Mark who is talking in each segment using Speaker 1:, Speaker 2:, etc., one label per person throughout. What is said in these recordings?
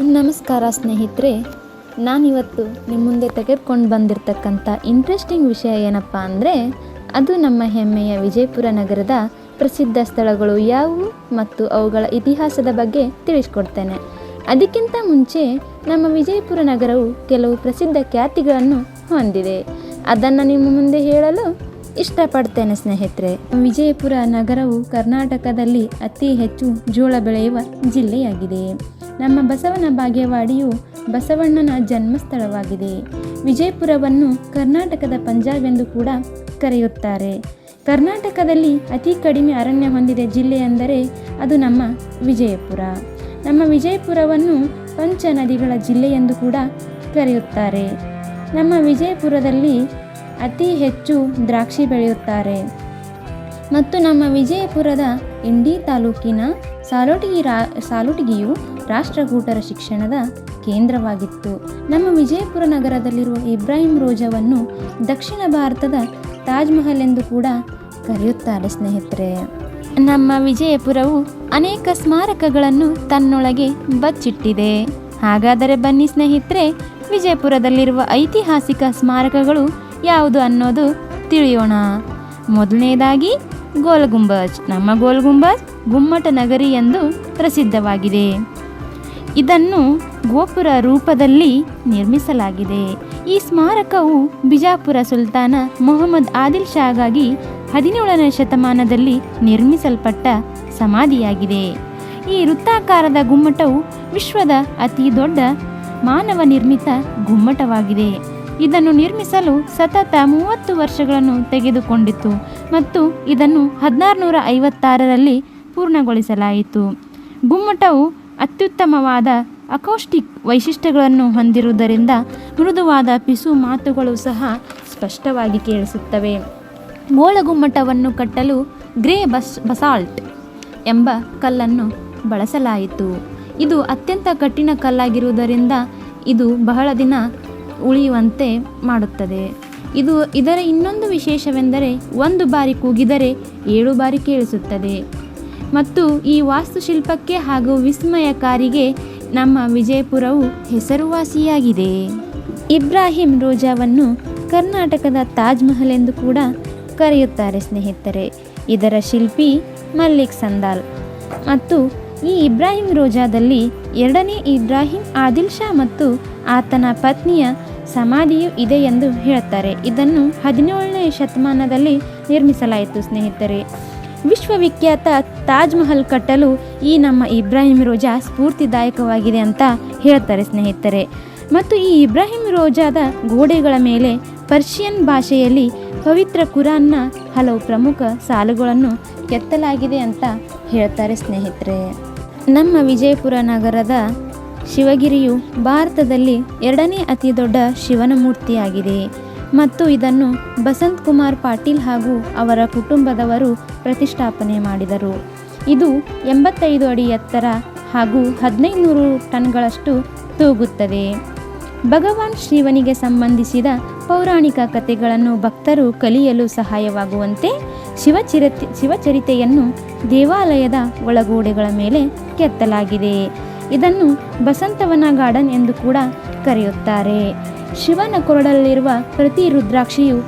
Speaker 1: ನಮಸ್ಕಾರ ಸ್ನೇಹಿತರೆ, ನಾನಿವತ್ತು ನಿಮ್ಮ ಮುಂದೆ ತೆಗೆದುಕೊಂಡು ಬಂದಿರತಕ್ಕಂಥ ಇಂಟ್ರೆಸ್ಟಿಂಗ್ ವಿಷಯ ಏನಪ್ಪ ಅಂದರೆ, ಅದು ನಮ್ಮ ಹೆಮ್ಮೆಯ ವಿಜಯಪುರ ನಗರದ ಪ್ರಸಿದ್ಧ ಸ್ಥಳಗಳು ಯಾವುವು ಮತ್ತು ಅವುಗಳ ಇತಿಹಾಸದ ಬಗ್ಗೆ ತಿಳಿಸ್ಕೊಡ್ತೇನೆ. ಅದಕ್ಕಿಂತ ಮುಂಚೆ, ನಮ್ಮ ವಿಜಯಪುರ ನಗರವು ಕೆಲವು ಪ್ರಸಿದ್ಧ ಖ್ಯಾತಿಗಳನ್ನು ಹೊಂದಿದೆ. ಅದನ್ನು ನಿಮ್ಮ ಮುಂದೆ ಹೇಳಲು ಇಷ್ಟಪಡ್ತೇನೆ ಸ್ನೇಹಿತರೆ. ವಿಜಯಪುರ ನಗರವು ಕರ್ನಾಟಕದಲ್ಲಿ ಅತಿ ಹೆಚ್ಚು ಜೋಳ ಬೆಳೆಯುವ ಜಿಲ್ಲೆಯಾಗಿದೆ. ನಮ್ಮ ಬಸವನ ಬಾಗೇವಾಡಿಯು ಬಸವಣ್ಣನ ಜನ್ಮಸ್ಥಳವಾಗಿದೆ. ವಿಜಯಪುರವನ್ನು ಕರ್ನಾಟಕದ ಪಂಜಾಬ್ ಎಂದು ಕೂಡ ಕರೆಯುತ್ತಾರೆ. ಕರ್ನಾಟಕದಲ್ಲಿ ಅತಿ ಕಡಿಮೆ ಅರಣ್ಯ ಹೊಂದಿದ ಜಿಲ್ಲೆ ಅಂದರೆ ಅದು ನಮ್ಮ ವಿಜಯಪುರ. ನಮ್ಮ ವಿಜಯಪುರವನ್ನು ಪಂಚ ನದಿಗಳ ಜಿಲ್ಲೆ ಎಂದು ಕೂಡ ಕರೆಯುತ್ತಾರೆ. ನಮ್ಮ ವಿಜಯಪುರದಲ್ಲಿ ಅತಿ ಹೆಚ್ಚು ದ್ರಾಕ್ಷಿ ಬೆಳೆಯುತ್ತಾರೆ. ಮತ್ತು ನಮ್ಮ ವಿಜಯಪುರದ ಇಂಡಿ ತಾಲೂಕಿನ ಸಾಲೋಟಿಗಿ ರಾ, ಸಾಲುಟಿಗಿಯು ರಾಷ್ಟ್ರಕೂಟರ ಶಿಕ್ಷಣದ ಕೇಂದ್ರವಾಗಿತ್ತು. ನಮ್ಮ ವಿಜಯಪುರ ನಗರದಲ್ಲಿರುವ ಇಬ್ರಾಹಿಂ ರೋಜಾವನ್ನು ದಕ್ಷಿಣ ಭಾರತದ ತಾಜ್ ಮಹಲ್ ಎಂದು ಕೂಡ ಕರೆಯುತ್ತಾರೆ ಸ್ನೇಹಿತರೆ. ನಮ್ಮ ವಿಜಯಪುರವು ಅನೇಕ ಸ್ಮಾರಕಗಳನ್ನು ತನ್ನೊಳಗೆ ಬಚ್ಚಿಟ್ಟಿದೆ. ಹಾಗಾದರೆ ಬನ್ನಿ ಸ್ನೇಹಿತರೆ, ವಿಜಯಪುರದಲ್ಲಿರುವ ಐತಿಹಾಸಿಕ ಸ್ಮಾರಕಗಳು ಯಾವುದು ಅನ್ನೋದು ತಿಳಿಯೋಣ. ಮೊದಲನೇದಾಗಿ ಗೋಲ್ ಗುಂಬಜ್. ನಮ್ಮ ಗೋಲ್ ಗುಂಬಜ್ ಗುಮ್ಮಟ ನಗರಿ ಎಂದು ಪ್ರಸಿದ್ಧವಾಗಿದೆ. ಇದನ್ನು ಗೋಪುರ ರೂಪದಲ್ಲಿ ನಿರ್ಮಿಸಲಾಗಿದೆ. ಈ ಸ್ಮಾರಕವು ಬಿಜಾಪುರ ಸುಲ್ತಾನ ಮೊಹಮ್ಮದ್ ಆದಿಲ್ ಶಾಗಾಗಿ ಹದಿನೇಳನೇ ಶತಮಾನದಲ್ಲಿ ನಿರ್ಮಿಸಲ್ಪಟ್ಟ ಸಮಾಧಿಯಾಗಿದೆ. ಈ ವೃತ್ತಾಕಾರದ ಗುಮ್ಮಟವು ವಿಶ್ವದ ಅತಿ ದೊಡ್ಡ ಮಾನವ ನಿರ್ಮಿತ ಗುಮ್ಮಟವಾಗಿದೆ. ಇದನ್ನು ನಿರ್ಮಿಸಲು ಸತತ ಮೂವತ್ತು ವರ್ಷಗಳನ್ನು ತೆಗೆದುಕೊಂಡಿತು ಮತ್ತು ಇದನ್ನು ಹದಿನಾರುನೂರ ಐವತ್ತಾರರಲ್ಲಿ ಪೂರ್ಣಗೊಳಿಸಲಾಯಿತು. ಗುಮ್ಮಟವು ಅತ್ಯುತ್ತಮವಾದ ಅಕೌಸ್ಟಿಕ್ ವೈಶಿಷ್ಟ್ಯಗಳನ್ನು ಹೊಂದಿರುವುದರಿಂದ ಮೃದುವಾದ ಪಿಸು ಮಾತುಗಳು ಸಹ ಸ್ಪಷ್ಟವಾಗಿ ಕೇಳಿಸುತ್ತವೆ. ಮೋಳಗುಮ್ಮಟವನ್ನು ಕಟ್ಟಲು ಗ್ರೇ ಬಸ್ ಬಸಾಲ್ಟ್ ಎಂಬ ಕಲ್ಲನ್ನು ಬಳಸಲಾಯಿತು. ಇದು ಅತ್ಯಂತ ಕಠಿಣ ಕಲ್ಲಾಗಿರುವುದರಿಂದ ಇದು ಬಹಳ ದಿನ ಉಳಿಯುವಂತೆ ಮಾಡುತ್ತದೆ. ಇದು ಇದರ ಇನ್ನೊಂದು ವಿಶೇಷವೆಂದರೆ ಒಂದು ಬಾರಿ ಕೂಗಿದರೆ ಏಳು ಬಾರಿ ಕೇಳಿಸುತ್ತದೆ. ಮತ್ತು ಈ ವಾಸ್ತುಶಿಲ್ಪಕ್ಕೆ ಹಾಗೂ ವಿಸ್ಮಯಕಾರಿಗೆ ನಮ್ಮ ವಿಜಯಪುರವು ಹೆಸರುವಾಸಿಯಾಗಿದೆ. ಇಬ್ರಾಹಿಂ ರೋಜಾವನ್ನು ಕರ್ನಾಟಕದ ತಾಜ್ ಮಹಲ್ ಎಂದು ಕೂಡ ಕರೆಯುತ್ತಾರೆ ಸ್ನೇಹಿತರೆ. ಇದರ ಶಿಲ್ಪಿ ಮಲ್ಲಿಕ್ ಸಂದಾಲ್. ಮತ್ತು ಈ ಇಬ್ರಾಹಿಂ ರೋಜಾದಲ್ಲಿ ಎರಡನೇ ಇಬ್ರಾಹಿಂ ಆದಿಲ್ ಶಾ ಮತ್ತು ಆತನ ಪತ್ನಿಯ ಸಮಾಧಿಯು ಇದೆ ಎಂದು ಹೇಳುತ್ತಾರೆ. ಇದನ್ನು ಹದಿನೇಳನೇ ಶತಮಾನದಲ್ಲಿ ನಿರ್ಮಿಸಲಾಯಿತು ಸ್ನೇಹಿತರೆ. ವಿಶ್ವವಿಖ್ಯಾತ ತಾಜ್ ಮಹಲ್ ಕಟ್ಟಲು ಈ ನಮ್ಮ ಇಬ್ರಾಹಿಂ ರೋಜಾ ಸ್ಫೂರ್ತಿದಾಯಕವಾಗಿದೆ ಅಂತ ಹೇಳ್ತಾರೆ ಸ್ನೇಹಿತರೆ. ಮತ್ತು ಈ ಇಬ್ರಾಹಿಂ ರೋಜಾದ ಗೋಡೆಗಳ ಮೇಲೆ ಪರ್ಷಿಯನ್ ಭಾಷೆಯಲ್ಲಿ ಪವಿತ್ರ ಕುರಾನ್ನ ಹಲವು ಪ್ರಮುಖ ಸಾಲುಗಳನ್ನು ಕೆತ್ತಲಾಗಿದೆ ಅಂತ ಹೇಳ್ತಾರೆ ಸ್ನೇಹಿತರೆ. ನಮ್ಮ ವಿಜಯಪುರ ನಗರದ ಶಿವಗಿರಿಯು ಭಾರತದಲ್ಲಿ ಎರಡನೇ ಅತಿ ದೊಡ್ಡ ಶಿವನ ಮೂರ್ತಿಯಾಗಿದೆ. ಮತ್ತು ಇದನ್ನು ಬಸಂತ್ ಕುಮಾರ್ ಪಾಟೀಲ್ ಹಾಗೂ ಅವರ ಕುಟುಂಬದವರು ಪ್ರತಿಷ್ಠಾಪನೆ ಮಾಡಿದರು. ಇದು ಎಂಬತ್ತೈದು ಅಡಿ ಎತ್ತರ ಹಾಗೂ ಹದಿನೈದು ಟನ್ಗಳಷ್ಟು ತೂಗುತ್ತದೆ. ಭಗವಾನ್ ಶಿವನಿಗೆ ಸಂಬಂಧಿಸಿದ ಪೌರಾಣಿಕ ಕಥೆಗಳನ್ನು ಭಕ್ತರು ಕಲಿಯಲು ಸಹಾಯವಾಗುವಂತೆ ಶಿವಚಿರತೆ ಶಿವಚರಿತೆಯನ್ನು ದೇವಾಲಯದ ಒಳಗೋಡೆಗಳ ಮೇಲೆ ಕೆತ್ತಲಾಗಿದೆ. ಇದನ್ನು ಬಸಂತವನ ಗಾರ್ಡನ್ ಎಂದು ಕೂಡ ಕರೆಯುತ್ತಾರೆ. ಶಿವನ ಕೊರಡಲ್ಲಿರುವ ಪ್ರತಿ ರುದ್ರಾಕ್ಷಿಯು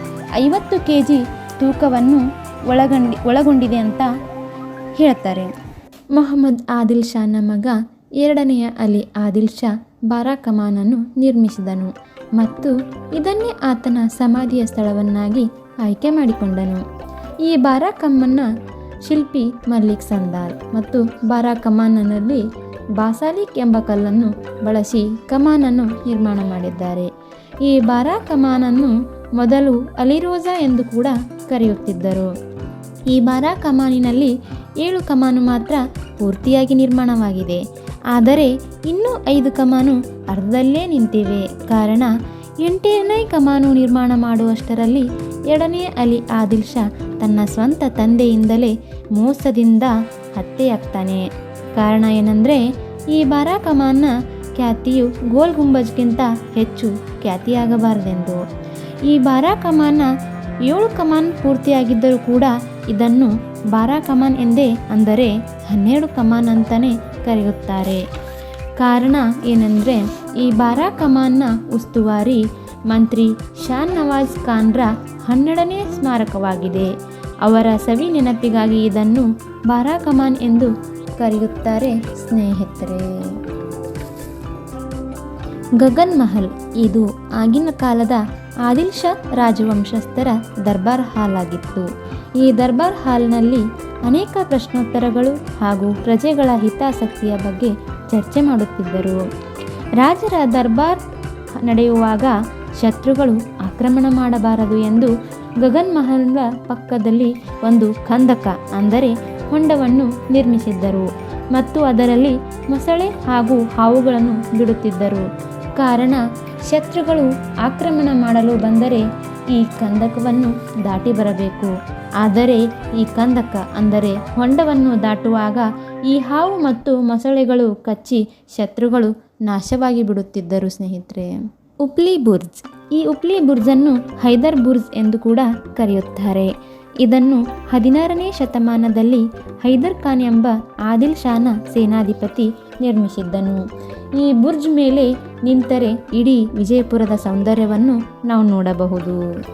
Speaker 1: ಐವತ್ತು ಕೆ ಜಿ ತೂಕವನ್ನು ಒಳಗೊಂಡಿ, ಒಳಗೊಂಡಿದೆ ಅಂತ ಹೇಳ್ತಾರೆ. ಮೊಹಮ್ಮದ್ ಆದಿಲ್ ಶಾನ ಮಗ ಎರಡನೆಯ ಅಲಿ ಆದಿಲ್ ಶಾ ಬಾರಾ ಕಮಾನನ್ನು ನಿರ್ಮಿಸಿದನು ಮತ್ತು ಇದನ್ನೇ ಆತನ ಸಮಾಧಿಯ ಸ್ಥಳವನ್ನಾಗಿ ಆಯ್ಕೆ ಮಾಡಿಕೊಂಡನು. ಈ ಬಾರಾ ಕಮ್ಮನ್ನ ಶಿಲ್ಪಿ ಮಲ್ಲಿಕ್ ಸಂದಾರ್ ಮತ್ತು ಬಾರಾ ಕಮಾನನಲ್ಲಿ ಬಾಸಾಲಿಕ್ ಎಂಬ ಕಲ್ಲನ್ನು ಬಳಸಿ ಕಮಾನನ್ನು ನಿರ್ಮಾಣ ಮಾಡಿದ್ದಾರೆ. ಈ ಬಾರಾ ಕಮಾನನ್ನು ಮೊದಲು ಅಲಿರೋಜಾ ಎಂದು ಕೂಡ ಕರೆಯುತ್ತಿದ್ದರು. ಈ ಬಾರಾ ಕಮಾನಿನಲ್ಲಿ ಏಳು ಕಮಾನು ಮಾತ್ರ ಪೂರ್ತಿಯಾಗಿ ನಿರ್ಮಾಣವಾಗಿದೆ. ಆದರೆ ಇನ್ನೂ ಐದು ಕಮಾನು ಅರ್ಧದಲ್ಲೇ ನಿಂತಿವೆ. ಕಾರಣ, ಎಂಟನೇ ಕಮಾನು ನಿರ್ಮಾಣ ಮಾಡುವಷ್ಟರಲ್ಲಿ ಎರಡನೇ ಅಲಿ ಆದಿಲ್ ಶಾ ತನ್ನ ಸ್ವಂತ ತಂದೆಯಿಂದಲೇ ಮೋಸದಿಂದ ಹತ್ಯೆಯಾಗ್ತಾನೆ. ಕಾರಣ ಏನಂದರೆ, ಈ ಬಾರಾ ಕಮಾನ್ನ ಖ್ಯಾತಿಯು ಗೋಲ್ ಗುಂಬಜ್ಗಿಂತ ಹೆಚ್ಚು ಖ್ಯಾತಿಯಾಗಬಾರದೆಂದು. ಈ ಬಾರಾ ಏಳು ಕಮಾನ್ ಪೂರ್ತಿಯಾಗಿದ್ದರೂ ಕೂಡ ಇದನ್ನು ಬಾರಾ ಕಮಾನ್ ಎಂದೇ ಅಂದರೆ ಹನ್ನೆರಡು ಕಮಾನ್ ಅಂತಲೇ ಕರೆಯುತ್ತಾರೆ. ಕಾರಣ ಏನಂದರೆ, ಈ ಬಾರಾ ಕಮಾನ್ನ ಉಸ್ತುವಾರಿ ಮಂತ್ರಿ ಶಾನ್ ನವಾಜ್ ಖಾನ್ರ ಹನ್ನೆರಡನೇ ಸ್ಮಾರಕವಾಗಿದೆ. ಅವರ ಸವಿ ನೆನಪಿಗಾಗಿ ಇದನ್ನು ಬಾರಾ ಕಮಾನ್ ಎಂದು ಕರೆಯುತ್ತಾರೆ ಸ್ನೇಹಿತರೆ. ಗಗನ್ ಮಹಲ್, ಇದು ಆಗಿನ ಕಾಲದ ಆದಿಲ್ ಶಾ ರಾಜವಂಶಸ್ಥರ ದರ್ಬಾರ್ ಹಾಲ್ ಆಗಿತ್ತು ಈ ದರ್ಬಾರ್ ಹಾಲ್ನಲ್ಲಿ ಅನೇಕ ಪ್ರಶ್ನೋತ್ತರಗಳು ಹಾಗೂ ಪ್ರಜೆಗಳ ಹಿತಾಸಕ್ತಿಯ ಬಗ್ಗೆ ಚರ್ಚೆ ಮಾಡುತ್ತಿದ್ದರು. ರಾಜರ ದರ್ಬಾರ್ ನಡೆಯುವಾಗ ಶತ್ರುಗಳು ಆಕ್ರಮಣ ಮಾಡಬಾರದು ಎಂದು ಗಗನ್ ಮಹಲ್ನ ಪಕ್ಕದಲ್ಲಿ ಒಂದು ಖಂದಕ ಅಂದರೆ ಹೊಂಡವನ್ನು ನಿರ್ಮಿಸಿದ್ದರು ಮತ್ತು ಅದರಲ್ಲಿ ಮೊಸಳೆ ಹಾಗೂ ಹಾವುಗಳನ್ನು ಬಿಡುತ್ತಿದ್ದರು. ಕಾರಣ, ಶತ್ರುಗಳು ಆಕ್ರಮಣ ಮಾಡಲು ಬಂದರೆ ಈ ಕಂದಕವನ್ನು ದಾಟಿ ಬರಬೇಕು. ಆದರೆ ಈ ಕಂದಕ ಅಂದರೆ ಹೊಂಡವನ್ನು ದಾಟುವಾಗ ಈ ಹಾವು ಮತ್ತು ಮೊಸಳೆಗಳು ಕಚ್ಚಿ ಶತ್ರುಗಳು ನಾಶವಾಗಿ ಬಿಡುತ್ತಿದ್ದರು ಸ್ನೇಹಿತರೆ. ಉಪ್ಲಿ ಬುರ್ಜ್. ಈ ಉಪ್ಲಿ ಬುರ್ಜನ್ನು ಹೈದರ್ ಬುರ್ಜ್ ಎಂದು ಕೂಡ ಕರೆಯುತ್ತಾರೆ. ಇದನ್ನು ಹದಿನಾರನೇ ಶತಮಾನದಲ್ಲಿ ಹೈದರ್ ಖಾನ್ ಎಂಬ ಆದಿಲ್ ಶಾನ ಸೇನಾಧಿಪತಿ ನಿರ್ಮಿಸಿದ್ದನು. ಈ ಬುರ್ಜ್ ಮೇಲೆ ನಿಂತರೆ ಇಡೀ ವಿಜಯಪುರದ ಸೌಂದರ್ಯವನ್ನು ನಾವು ನೋಡಬಹುದು.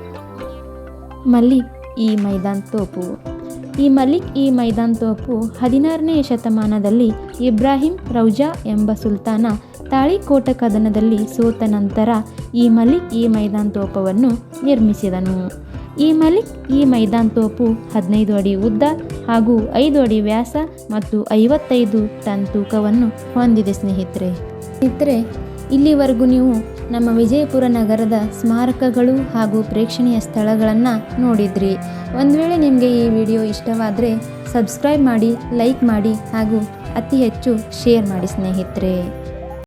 Speaker 1: ಮಲ್ಲಿಕ್ ಈ ಮೈದಾನ್ ತೋಪು. ಈ ಮಲಿಕ್ ಈ ಮೈದಾನ್ ತೋಪು ಹದಿನಾರನೇ ಶತಮಾನದಲ್ಲಿ ಇಬ್ರಾಹಿಂ ರೌಜಾ ಎಂಬ ಸುಲ್ತಾನ ತಾಳಿಕೋಟ ಕದನದಲ್ಲಿ ಸೋತ ನಂತರ ಈ ಮಲಿಕ್ ಈ ಮೈದಾನ್ ತೋಪವನ್ನು ನಿರ್ಮಿಸಿದನು. ಈ ಮಲಿಕ್ ಈ ಮೈದಾನ್ ತೋಪು ಹದಿನೈದು ಅಡಿ ಉದ್ದ ಹಾಗೂ ಐದು ಅಡಿ ವ್ಯಾಸ ಮತ್ತು ಐವತ್ತೈದು ಟನ್ ತೂಕವನ್ನು ಹೊಂದಿದೆ ಸ್ನೇಹಿತರೆ. ಸ್ನೇಹಿತರೆ, ಇಲ್ಲಿವರೆಗೂ ನೀವು ನಮ್ಮ ವಿಜಯಪುರ ನಗರದ ಸ್ಮಾರಕಗಳು ಹಾಗೂ ಪ್ರೇಕ್ಷಣೀಯ ಸ್ಥಳಗಳನ್ನು ನೋಡಿದ್ರಿ. ಒಂದು ವೇಳೆ ನಿಮಗೆ ಈ ವಿಡಿಯೋ ಇಷ್ಟವಾದರೆ ಸಬ್ಸ್ಕ್ರೈಬ್ ಮಾಡಿ, ಲೈಕ್ ಮಾಡಿ ಹಾಗೂ ಅತಿ ಹೆಚ್ಚು ಶೇರ್ ಮಾಡಿ ಸ್ನೇಹಿತರೆ.